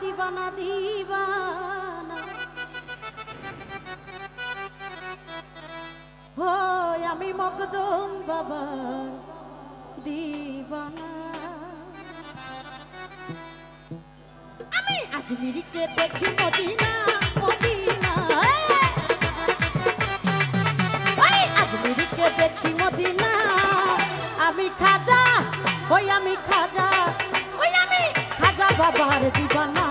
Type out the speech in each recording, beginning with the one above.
দিবানা দিবানা। হই আমি মকদম বাবার দিবানা। আমি আজমিরিকে দেখি মদিনা মদিনা। আজমিরিকে দেখি মদিনা। আমি খাজা, ওই আমি খাজা, ওই আমি খাজা বাবার দিবানা।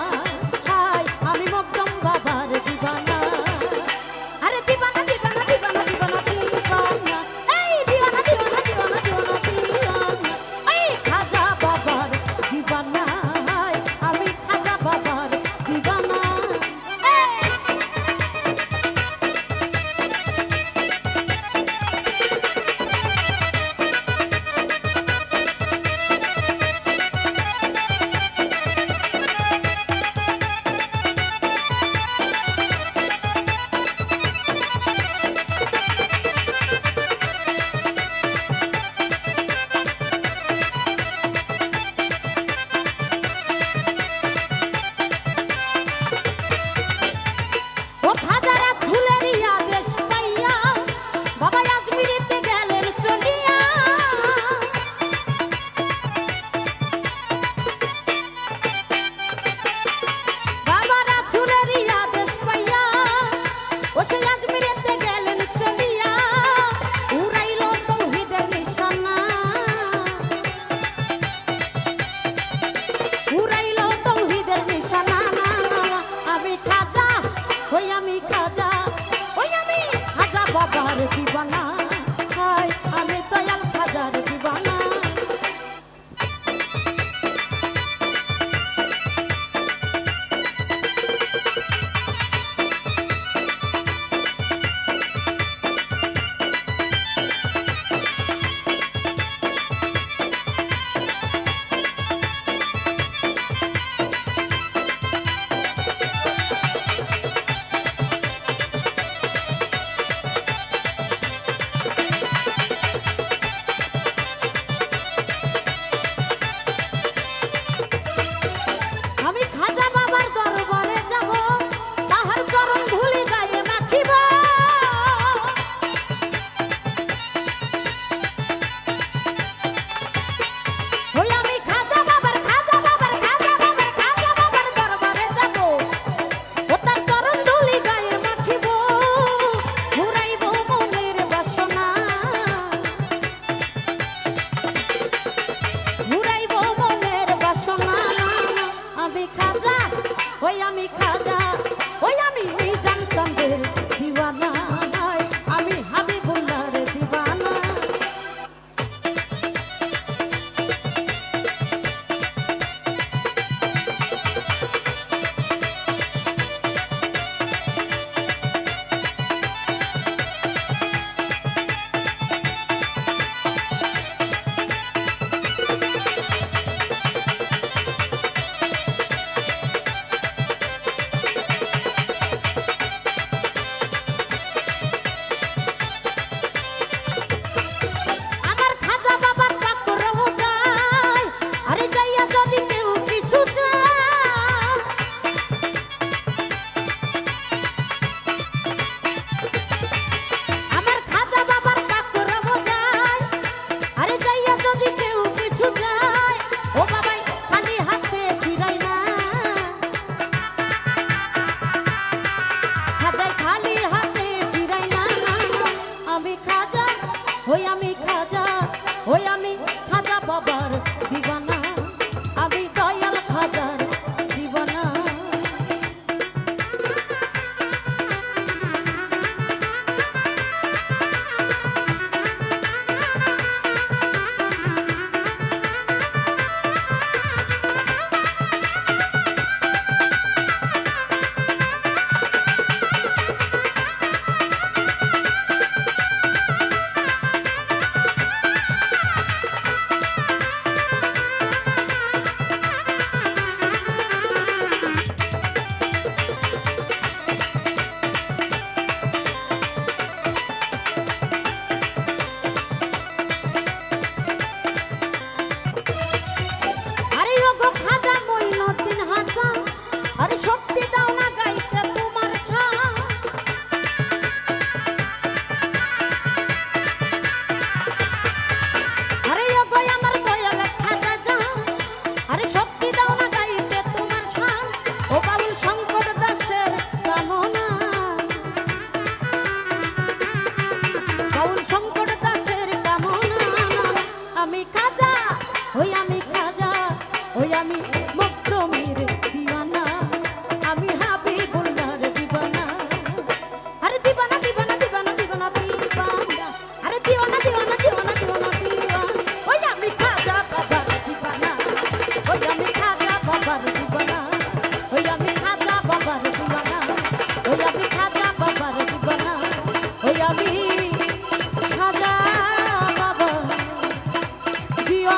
ওই আমি খাজা ওই আমি খাজা বাবার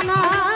না।